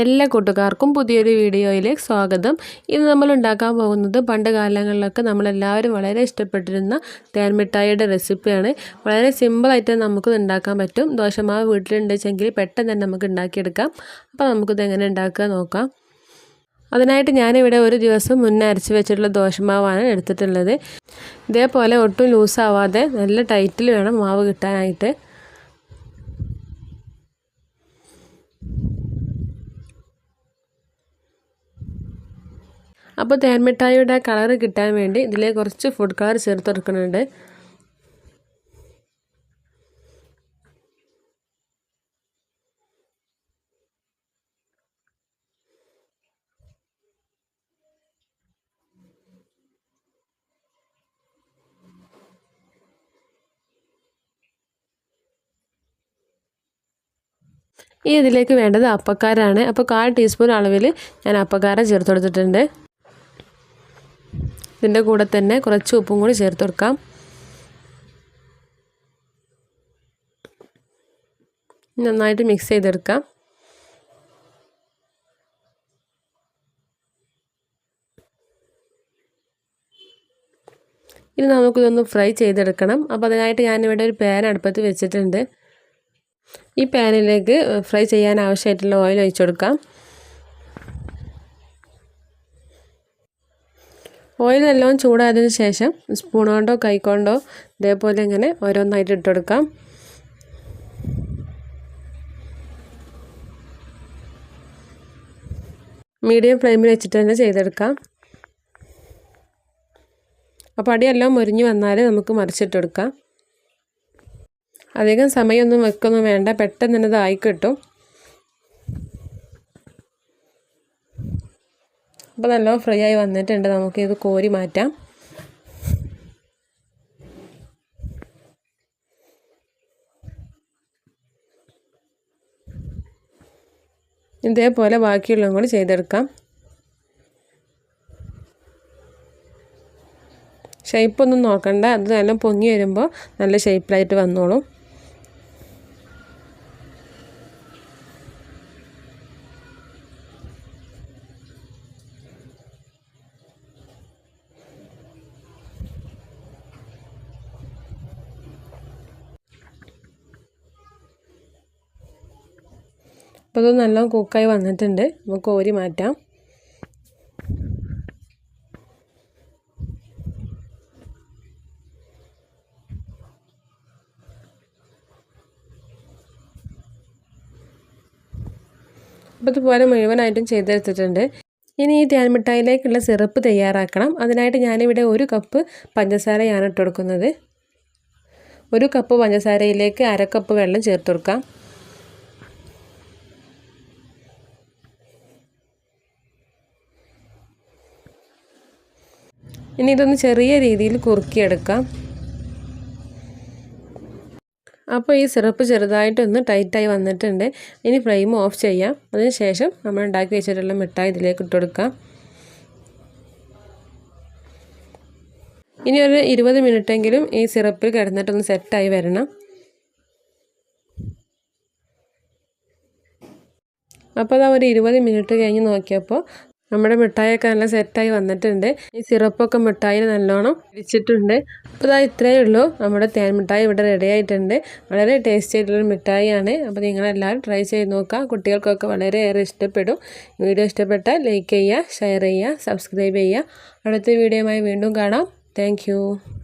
എല്ലാ കൂട്ടുകാർക്കും പുതിയൊരു വീഡിയോയിലേക്ക് സ്വാഗതം. ഇന്ന് നമ്മൾ ഉണ്ടാക്കാൻ പോകുന്നത് പണ്ട് കാലങ്ങളിലൊക്കെ നമ്മളെല്ലാവരും വളരെ ഇഷ്ടപ്പെട്ടിരുന്ന തേൻമിഠായിയുടെ റെസിപ്പിയാണ്. വളരെ സിമ്പിളായിട്ട് നമുക്ക് ഉണ്ടാക്കാൻ പറ്റും. ദോശമാവ് വീട്ടിലുണ്ടെങ്കിൽ പെട്ടെന്ന് തന്നെ നമുക്ക് ഉണ്ടാക്കിയെടുക്കാം. അപ്പോൾ നമുക്കിത് എങ്ങനെ ഉണ്ടാക്കുക നോക്കാം. അതിനായിട്ട് ഞാനിവിടെ ഒരു ദിവസം മുന്നേ അരച്ച് വെച്ചിട്ടുള്ള ദോശമാവാണ് എടുത്തിട്ടുള്ളത്. ഇതേപോലെ ഒട്ടും ലൂസാവാതെ നല്ല ടൈറ്റിൽ വേണം മാവ് കിട്ടാനായിട്ട്. അപ്പോൾ തേൻമിഠായിയുടെ കളർ കിട്ടാൻ വേണ്ടി ഇതിലേക്ക് കുറച്ച് ഫുഡ് കളർ ചേർത്ത് കൊടുക്കുന്നുണ്ട്. ഈ ഇതിലേക്ക് വേണ്ടത് അപ്പക്കാരാണ്. അപ്പോൾ കാൽ ടീസ്പൂൺ അളവിൽ ഞാൻ അപ്പക്കാര ചേർത്ത് കൊടുത്തിട്ടുണ്ട്. ഇതിന്റെ കൂടെ തന്നെ കുറച്ച് ഉപ്പും കൂടി ചേർത്ത് കൊടുക്കാം. നന്നായിട്ട് മിക്സ് ചെയ്തെടുക്കാം. ഇനി നമുക്കിതൊന്ന് ഫ്രൈ ചെയ്തെടുക്കണം. അപ്പോൾ അതിനായിട്ട് ഞാനിവിടെ ഒരു പാൻ അടുപ്പത്ത് വെച്ചിട്ടുണ്ട്. ഈ പാനിലേക്ക് ഫ്രൈ ചെയ്യാൻ ആവശ്യമായിട്ടുള്ള ഓയിൽ ഒഴിച്ചു കൊടുക്കാം. ഓയിൽ നല്ലോണം ചൂടായതിനു ശേഷം സ്പൂൺ കൊണ്ടോ കൈക്കൊണ്ടോ കൊണ്ടോ ഇതേപോലെ ഇങ്ങനെ ഓരോന്നായിട്ട് ഇട്ടെടുക്കാം. മീഡിയം ഫ്ലെയിമിൽ വെച്ചിട്ട് തന്നെ ചെയ്തെടുക്കാം. അപ്പോൾ അടിയെല്ലാം മുരിഞ്ഞ് വന്നാൽ നമുക്ക് മറിച്ചിട്ടെടുക്കാം. അധികം സമയമൊന്നും വെക്കൊന്നും വേണ്ട പെട്ടെന്ന് തന്നെ ഇതായി കിട്ടും. അപ്പോൾ നല്ലോ ഫ്രൈ ആയി വന്നിട്ടുണ്ട്. നമുക്ക് ഇത് കോരി മാറ്റാം. ഇതേപോലെ ബാക്കിയുള്ളതും കൂടി ചെയ്തെടുക്കാം. ഷേപ്പൊന്നും നോക്കണ്ട. അത് നല്ല പൊങ്ങി വരുമ്പോൾ നല്ല ഷേപ്പിലായിട്ട് വന്നോളും. അപ്പോൾ ഇത് നല്ല കുക്കായി വന്നിട്ടുണ്ട്. നമുക്ക് കോരി മാറ്റാം. അപ്പോൾ ഇതുപോലെ മുഴുവനായിട്ടും ചെയ്തെടുത്തിട്ടുണ്ട്. ഇനി ഈ തേൻമിഠായിലേക്കുള്ള സിറപ്പ് തയ്യാറാക്കണം. അതിനായിട്ട് ഞാനിവിടെ ഒരു കപ്പ് പഞ്ചസാരയാണ് ഇട്ടുകൊടുക്കുന്നത് ഒരു കപ്പ് പഞ്ചസാരയിലേക്ക് അര കപ്പ് വെള്ളം ചേർത്ത് കൊടുക്കാം. ഇനി ഇതൊന്ന് ചെറിയ രീതിയിൽ കുറുക്കിയെടുക്കാം. അപ്പോൾ ഈ സിറപ്പ് ചെറുതായിട്ടൊന്ന് ടൈറ്റായി വന്നിട്ടുണ്ട്. ഇനി ഫ്ലെയിം ഓഫ് ചെയ്യാം. അതിനുശേഷം നമ്മൾ ഉണ്ടാക്കി വെച്ചിട്ടുള്ള മിഠായി ഇതിലേക്ക് ഇട്ട് കൊടുക്കാം. ഇനി ഒരു ഇരുപത് മിനിറ്റെങ്കിലും ഈ സിറപ്പിൽ കിടന്നിട്ടൊന്ന് സെറ്റായി വരണം. അപ്പോൾ അതാ ഒരു ഇരുപത് മിനിറ്റ് കഴിഞ്ഞ് നോക്കിയപ്പോൾ നമ്മുടെ മിഠായിയൊക്കെ നല്ല സെറ്റായി വന്നിട്ടുണ്ട്. ഈ സിറപ്പൊക്കെ മിഠായിൽ നല്ലോണം പിടിച്ചിട്ടുണ്ട് അപ്പോൾ ഇതാ ഇത്രയേ ഉള്ളൂ. നമ്മുടെ തേൻ മിഠായി ഇവിടെ റെഡി ആയിട്ടുണ്ട്. വളരെ ടേസ്റ്റി ആയിട്ടുള്ളൊരു മിഠായിയാണ്. അപ്പോൾ നിങ്ങളെല്ലാവരും ട്രൈ ചെയ്ത് നോക്കുക. കുട്ടികൾക്കൊക്കെ വളരെയേറെ ഇഷ്ടപ്പെടും. വീഡിയോ ഇഷ്ടപ്പെട്ടാൽ ലൈക്ക് ചെയ്യുക ഷെയർ ചെയ്യുക സബ്സ്ക്രൈബ് ചെയ്യുക. അടുത്ത വീഡിയോയുമായി വീണ്ടും കാണാം. താങ്ക്